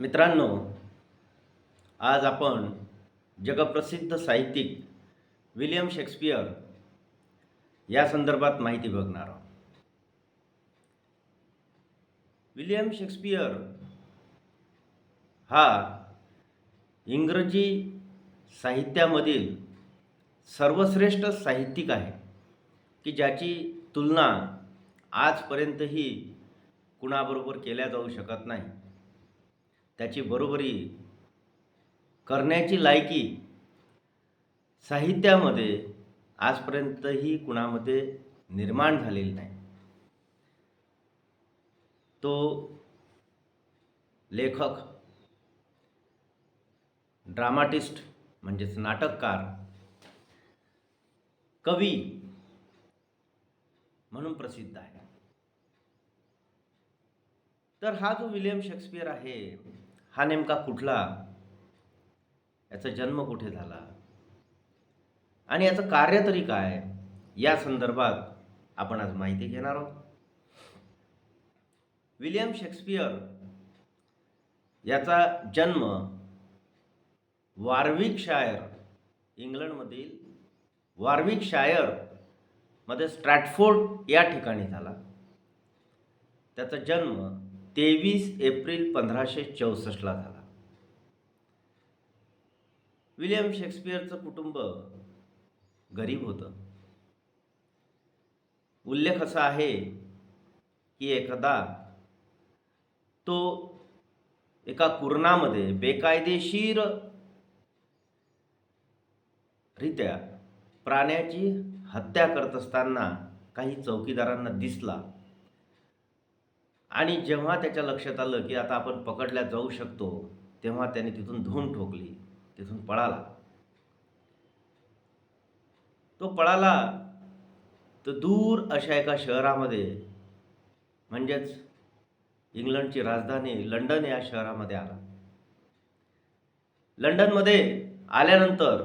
मित्रांनो आज आपण जगप्रसिद्ध साहित्यिक विलियम शेक्सपियर या संदर्भात माहिती बघणार आहोत. विलियम शेक्सपियर हा इंग्रजी साहित्यामधील सर्वश्रेष्ठ साहित्यिक आहे की ज्याची तुलना आजपर्यंतही कुणाबरोबर केल्या जाऊ शकत नाही. त्याची बरोबरी करण्याची लायकी साहित्यामध्ये आजपर्यंतही कुणामध्ये निर्माण झालेली नाही. तो लेखक ड्रामाटिस्ट म्हणजेच नाटककार कवी म्हणून प्रसिद्ध आहे. तर हा जो विलियम शेक्सपियर आहे हा नेमका कुठला? याचा जन्म कुठे झाला? आणि याचं कार्य तरी काय? या संदर्भात आपण आज माहिती घेणार आहोत. विलियम शेक्सपियर याचा जन्म वार्विकशायर इंग्लंडमधील वार्विकशायरमध्ये स्ट्रॅटफोर्ड या ठिकाणी झाला. त्याचा जन्म तेवीस एप्रिल पंधराशे चौसष्टला झाला. विलियम शेक्सपियरचं कुटुंब गरीब होतं. उल्लेख असा आहे की एकदा तो एका कुरणामध्ये बेकायदेशीर रित्या प्राण्याची हत्या करत असताना काही चौकीदारांना दिसला. आणि जेव्हा त्याच्या लक्षात आलं की आता आपण पकडल्या जाऊ शकतो तेव्हा त्याने तिथून धूम ठोकली. तिथून पळाला. तो पळाला तर दूर अशा एका शहरामध्ये म्हणजेच इंग्लंडची राजधानी लंडन या शहरामध्ये आला. लंडनमध्ये आल्यानंतर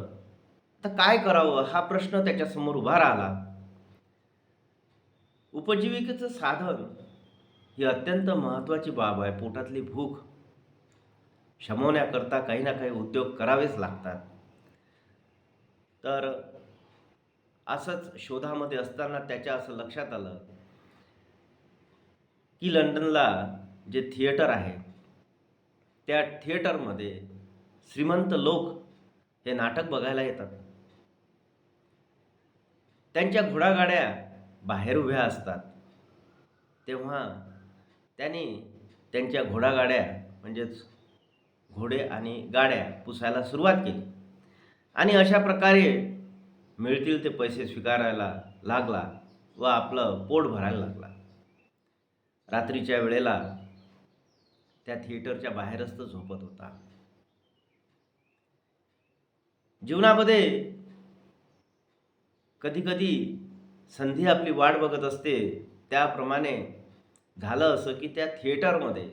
आता काय करावं हा प्रश्न त्याच्यासमोर उभा राहिला. उपजीविकेचं साधन ही अत्यंत महत्त्वाची बाब आहे. पोटातली भूक शमवण्याकरता काही ना काही उद्योग करावेच लागतात. तर असंच शोधामध्ये असताना त्याच्या असं लक्षात आलं की लंडनला जे थिएटर आहे त्या थिएटरमध्ये श्रीमंत लोक हे नाटक बघायला येतात. त्यांच्या घोडागाड्या बाहेर उभ्या असतात. तेव्हा त्यांनी त्यांच्या घोडागाड्या म्हणजेच घोडे आणि गाड्या पुसायला सुरुवात केली. आणि अशा प्रकारे मिळतील ते पैसे स्वीकारायला लागला व आपलं पोट भरायला लागला. रात्रीच्या वेळेला त्या थिएटरच्या बाहेरच तो झोपत होता. जीवनामध्ये कधीकधी संधी आपली वाट बघत असते त्याप्रमाणे झालं असं की त्या थिएटरमध्ये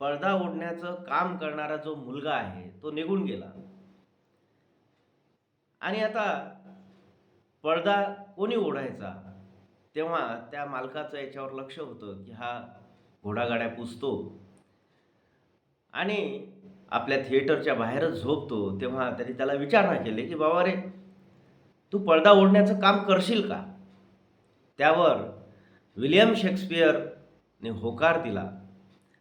पडदा ओढण्याचं काम करणारा जो मुलगा आहे तो निघून गेला. आणि आता पडदा कोणी ओढायचा? तेव्हा त्या मालकाचं याच्यावर लक्ष होतं की हा घोडागाड्या पुसतो. आणि आपल्या थिएटरच्या बाहेरच झोपतो. तेव्हा त्यांनी त्याला विचारणा केली की बाबा रे तू पडदा ओढण्याचं काम करशील का? त्यावर विलियम शेक्सपियर ने होकार दिला.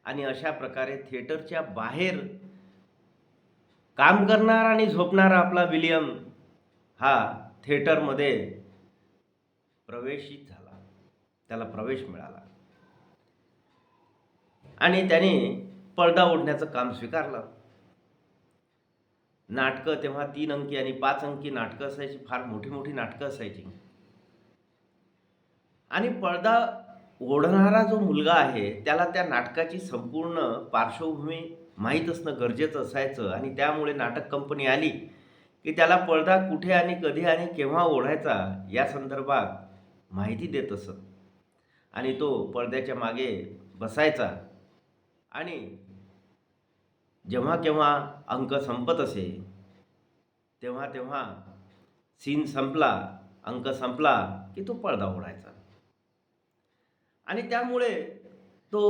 आणि अशा प्रकारे थिएटरच्या बाहेर काम करणार आणि झोपणारा आपला विलियम हा थिएटरमध्ये प्रवेशित झाला. त्याला प्रवेश मिळाला. आणि त्याने पडदा ओढण्याचं काम स्वीकारलं. नाटकं तेव्हा तीन अंकी आणि पाच अंकी नाटकं असायची फार मोठी मोठी नाटकं असायची. आणि पडदा ओढणारा जो मुलगा आहे त्याला त्या नाटकाची संपूर्ण पार्श्वभूमी माहीत असणं गरजेचं असायचं आणि त्यामुळे नाटक कंपनी आली की त्याला पडदा कुठे आणि कधी आणि केव्हा ओढायचा या संदर्भात माहिती देत असत. आणि तो पडद्याच्या मागे बसायचा. आणि जेव्हा केव्हा अंक संपत असे तेव्हा तेव्हा सीन संपला अंक संपला की तो पडदा ओढायचा. आणि त्यामुळे तो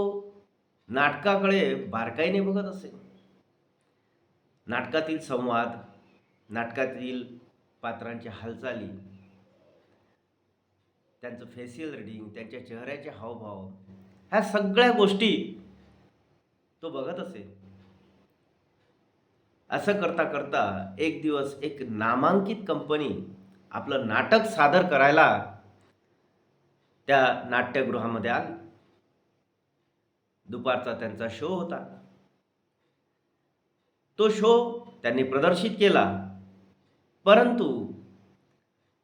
नाटकाकडे बारकाईने बघत असे. नाटकातील संवाद नाटकातील पात्रांच्या हालचाली त्यांचं फेसियल रिडिंग त्यांच्या चेहऱ्याचे हावभाव ह्या सगळ्या गोष्टी तो बघत असे. असं करता करता एक दिवस एक नामांकित कंपनी आपलं नाटक सादर करायला त्या नाट्यगृहामध्ये आले. दुपारचा त्यांचा शो होता. तो शो त्यांनी प्रदर्शित केला. परंतु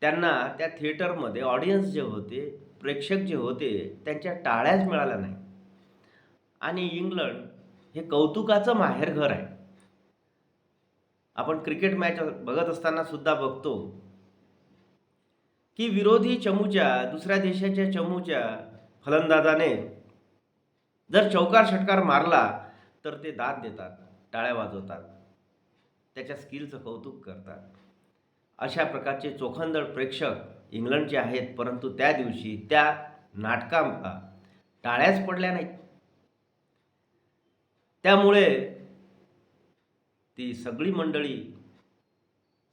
त्यांना त्या थिएटरमध्ये ऑडियन्स जे होते प्रेक्षक जे होते त्यांच्या टाळ्याच मिळाल्या नाही आणि इंग्लंड हे कौतुकाचं माहेरघर आहे. आपण क्रिकेट मॅच बघत असताना सुद्धा बघतो. की विरोधी चमूच्या दुसऱ्या देशाच्या चमूच्या फलंदाजाने जर चौकार षटकार मारला तर ते दाद देतात टाळ्या वाजवतात. त्याच्या स्किलचं कौतुक करतात. अशा प्रकारचे चोखंदळ प्रेक्षक इंग्लंडचे आहेत परंतु त्या दिवशी त्या नाटकाला टाळ्याच पडल्या नाहीत. त्यामुळे ती सगळी मंडळी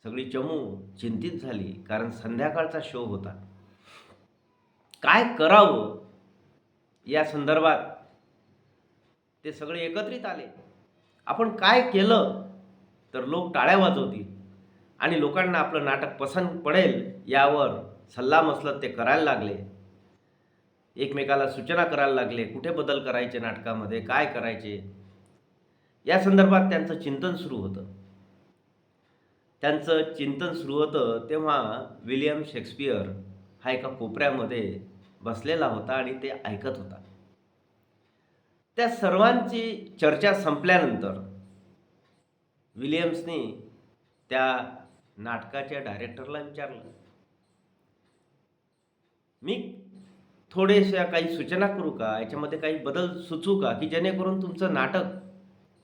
सगळी चमू चिंतित झाली कारण संध्याकाळचा शो होता. काय करावं? या संदर्भात ते सगळे एकत्रित आले. आपण काय केलं? तर लोक टाळ्या वाजवतील आणि लोकांना आपलं नाटक पसंत पडेल यावर सल्लामसलत ते करायला लागले. एकमेकाला सूचना करायला लागले कुठे बदल करायचे नाटकामध्ये काय करायचे? या संदर्भात त्यांचं चिंतन सुरू होतं. त्यांचं चिंतन सुरू होतं तेव्हा विलियम शेक्सपियर हा एका कोपऱ्यामध्ये बसलेला होता आणि ते ऐकत होता. त्या सर्वांची चर्चा संपल्यानंतर विलियम्सनी त्या नाटकाच्या डायरेक्टरला विचारलं मी थोडेशा काही सूचना करू का? याच्यामध्ये काही बदल सुचू का? की जेणेकरून तुमचं नाटक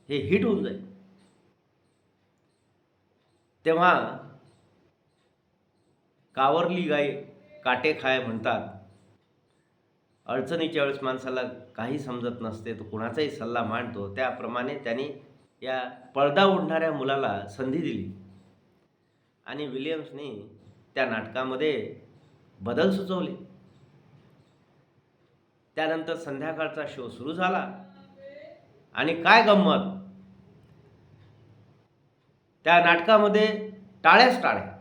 हे हिट होऊन जाईल. तेव्हा कावरली गाय काटे खाय म्हणतात. अडचणीच्या वेळेस माणसाला काही समजत नसते तो कुणाचाही सल्ला मांडतो. त्याप्रमाणे त्यांनी या पडदा ओढणाऱ्या मुलाला संधी दिली. आणि विलियम्सनी त्या नाटकामध्ये बदल सुचवले. त्यानंतर संध्याकाळचा शो सुरू झाला. आणि काय गंमत? त्या नाटकामध्ये टाळ्याच टाळ्या.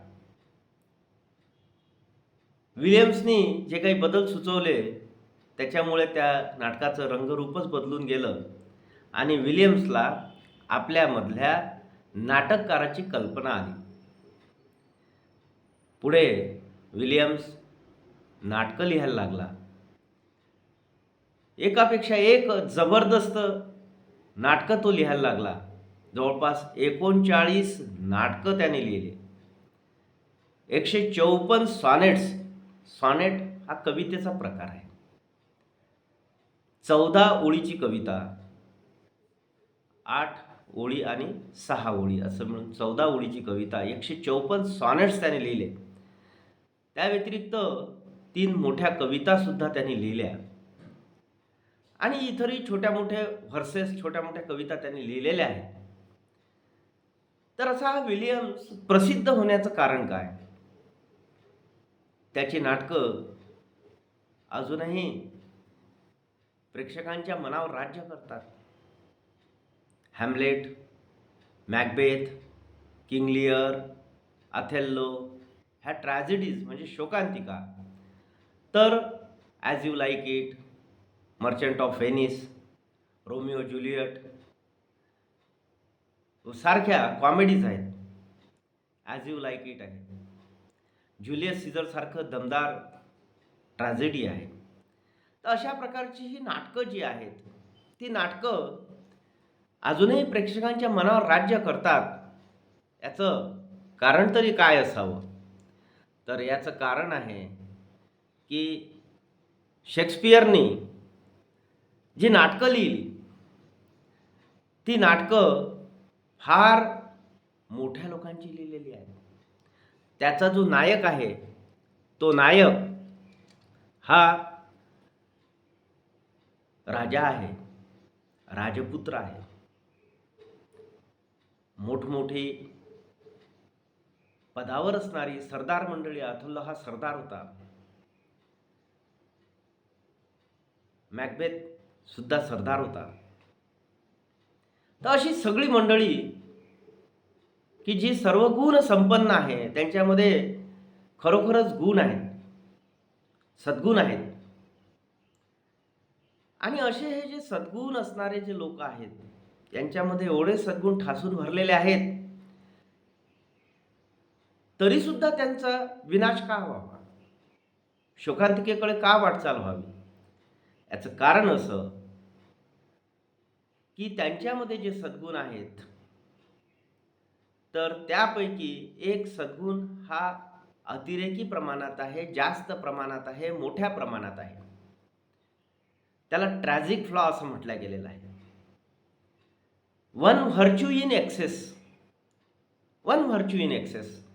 विलियम्सनी जे काही बदल सुचवले त्याच्यामुळे त्या नाटकाचं रंगरूपच बदलून गेलं आणि विलियम्सला आपल्यामधल्या नाटककाराची कल्पना आली. पुढे विलियम्स नाटकं लिहायला लागला. एकापेक्षा एक जबरदस्त नाटकं तो लिहायला लागला. जवळपास एकोणचाळीस नाटकं त्याने लिहिली. एकशे चौपन्न सॉनेट्स सॉनेट हा कवितेचा प्रकार आहे. चौदा ओळीची कविता आठ ओळी आणि सहा ओळी असं मिळून चौदा ओळीची कविता एकशे चौपन्न सॉनेट्स त्याने लिहिले. त्या व्यतिरिक्त तीन मोठ्या कवितासुद्धा त्यांनी लिहिल्या. आणि इतरही छोट्या मोठ्या व्हर्सेस छोट्या मोठ्या कविता त्यांनी लिहिलेल्या आहेत. तर असा हा विलियम्स प्रसिद्ध होण्याचं कारण काय? त्याची नाटकं अजूनही प्रेक्षकांच्या मनावर राज्य करतात. हॅमलेट मॅकबेथ किंगलिअर अथेल्लो ह्या ट्रॅजेडीज म्हणजे शोकांतिका. तर As You Like It Merchant of Venice Romeo Juliet सारख्या कॉमेडीज आहेत. ॲज यू लाईक इट आहे. ज्युलियस सीझरसारखं दमदार ट्रॅजेडी आहे. तर अशा प्रकारची ही नाटकं जी आहेत ती नाटकं अजूनही प्रेक्षकांच्या मनावर राज्य करतात. याचं कारण तरी काय असावं? तर याचं कारण आहे की शेक्सपियरनी जी नाटकं लिहिली ती नाटकं फार मोठ्या लोकांची लिहिलेली आहे. त्याचा जो नायक आहे तो नायक हा राजा आहे राजपुत्र आहे. मोठमोठी पदावर असणारी सरदार मंडळी अथुल्ला हा सरदार होता. मॅकबेथ सुद्धा सरदार होता. तर अशी सगळी मंडळी की जी सर्व गुण संपन्न आहे त्यांच्यामध्ये खरोखरच गुण आहेत सद्गुण आहेत. आणि असे हे जे सद्गुण असणारे जे लोक आहेत त्यांच्यामध्ये एवढे सद्गुण ठासून भरलेले आहेत तरीसुद्धा त्यांचा विनाश का व्हावा? शोकांतिकेकडे का वाटचाल व्हावी? याचं कारण असं की त्यांच्यामध्ये जे सद्गुण आहेत तर त्यापैकी एक सद्गुण हा अतिरेकी प्रमाणात आहे जास्त प्रमाणात आहे मोठ्या प्रमाणात आहे. त्याला ट्रॅजिक फ्लॉ असं म्हटलं गेलेलं आहे. One virtue in excess one virtue in excess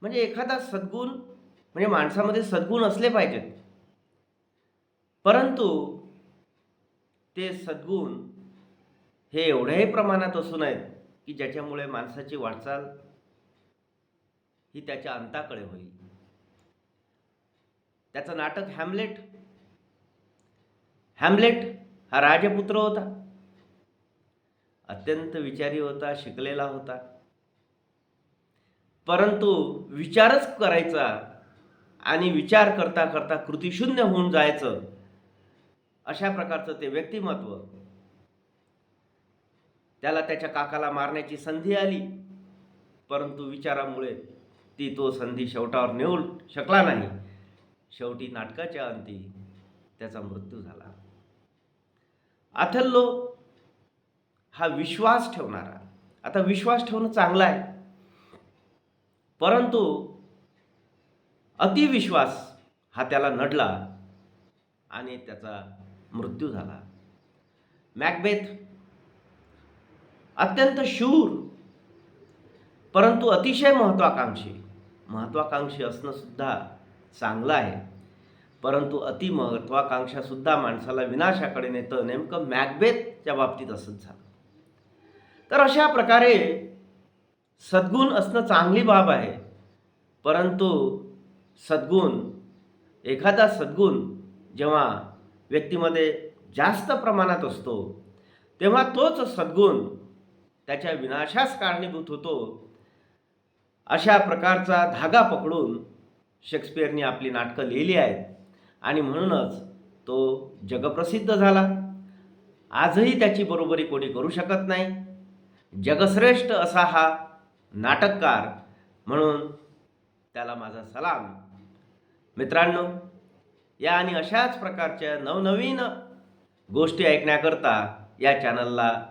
म्हणजे एखादा सद्गुण म्हणजे माणसामध्ये सद्गुण असले पाहिजेत. परंतु ते सद्गुण हे एवढ्याही प्रमाणात असू नयेत की ज्याच्यामुळे माणसाची वाटचाल ही त्याच्या अंताकडे होईल. त्याचं नाटक हॅमलेट. हॅमलेट हा राजपुत्र होता. अत्यंत विचारी होता शिकलेला होता. परंतु विचारच करायचा आणि विचार करता करता कृतीशून्य होऊन जायचं अशा प्रकारचं ते व्यक्तिमत्व त्याला त्याच्या काकाला मारण्याची संधी आली. परंतु विचारामुळे ती तो संधी शेवटावर नेऊ शकला नाही. शेवटी नाटकाच्या अंती त्याचा मृत्यू झाला. अथल्लो हा विश्वास ठेवणारा आता विश्वास ठेवणं चांगलं आहे. परंतु अतिविश्वास हा त्याला नडला आणि त्याचा मृत्यू झाला. मॅकबेथ अत्यंत शूर परंतु अतिशय महत्त्वाकांक्षी महत्त्वाकांक्षी असणंसुद्धा चांगलं आहे. परंतु अति महत्त्वाकांक्षासुद्धा माणसाला विनाशाकडे नेतं नेमकं मॅकबेथच्या बाबतीत असंच झालं. तर अशा प्रकारे सद्गुण असणं चांगली बाब आहे. परंतु सद्गुण एखादा सद्गुण जेव्हा व्यक्तीमध्ये जास्त प्रमाणात असतो तेव्हा तोच सद्गुण त्याच्या विनाशास कारणीभूत होतो. अशा प्रकारचा धागा पकडून शेक्सपियरने आपली नाटकं लिहिली आहेत. आणि म्हणूनच तो जगप्रसिद्ध झाला. आजही त्याची बरोबरी कोणी करू शकत नाही. जगश्रेष्ठ असा हा नाटककार म्हणून त्याला माझा सलाम. मित्रांनो या आणि अशाच प्रकारच्या नवनवीन गोष्टी ऐकण्याकरता या चॅनलला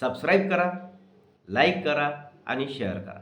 सबस्क्राईब करा लाईक करा आणि शेअर करा.